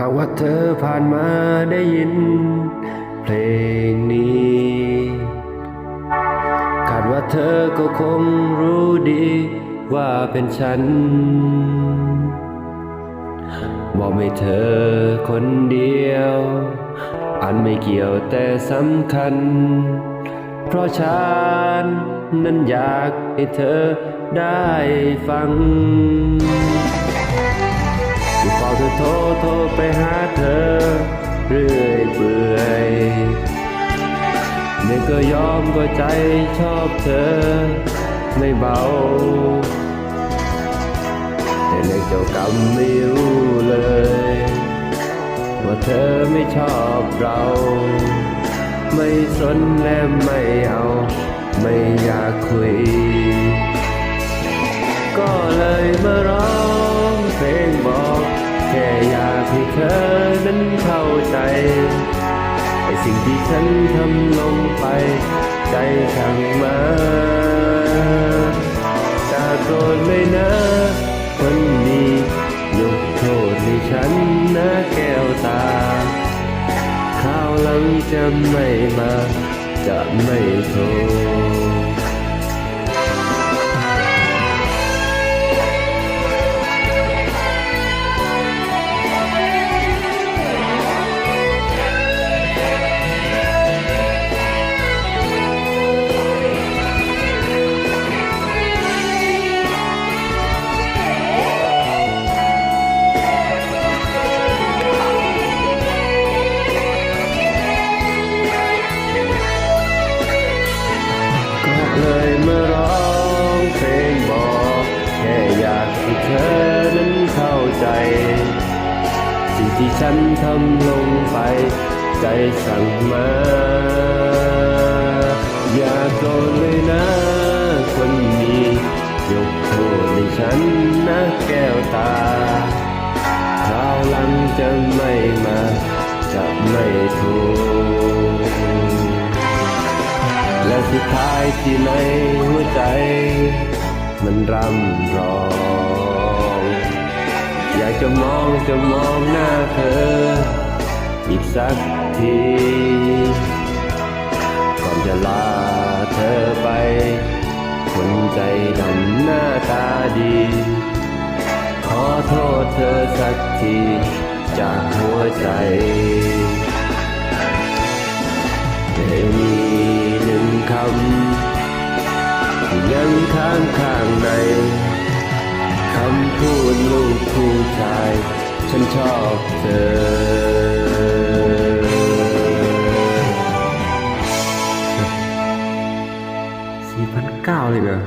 หากว่าเธอผ่านมาได้ยิน เพลงนี้คาดว่าเธอก็คงรู้ดีว่าเป็นฉัน บอกไม่เธอคนเดียว อันไม่เกี่ยวแต่สำคัญ เพราะฉันนั้นอยากให้เธอได้ฟัง ที่เฝ้าเธอโทรโทรไปหาเธอ เรื่อยเปื่อยเนี่ยก็ยอมก็ใจชอบเธอ ไม่เบา แต่ในเจ้ากรรมไม่รู้เลย ว่าเธอไม่ชอบเรา ไม่สนและไม่เอา ไม่อยากคุย ให้เธอนั้นเข้าใจไอสิ่งที่ฉันทำลงไปใจช่างมาจะโกรธเลยนะคนดียกโทษให้ฉันนะแก้วตาคราวหลังจะไม่มาจะไม่โทษ ใจ สิ่งที่ฉันทำลงไป ใจสั่งมา อย่าโกรธเลยนะ คนดียกโทษให้ฉันนะแก้วตาคราวหลังจะไม่มา จะไม่โทษและสุดท้ายที่ในหัวใจ มันร่ำร้อง จะมองจะมองหน้าเธอ อีกสักที ก่อนจะลาเธอไป คนใจดำหน้าตาดี ขอโทษเธอสักที จากหัวใจแต่มีหนึ่งคำ ยังค้างข้างในคำพูดลูก ชาย ฉันชอบเธอ สี่พันเก้าเลยเหรอ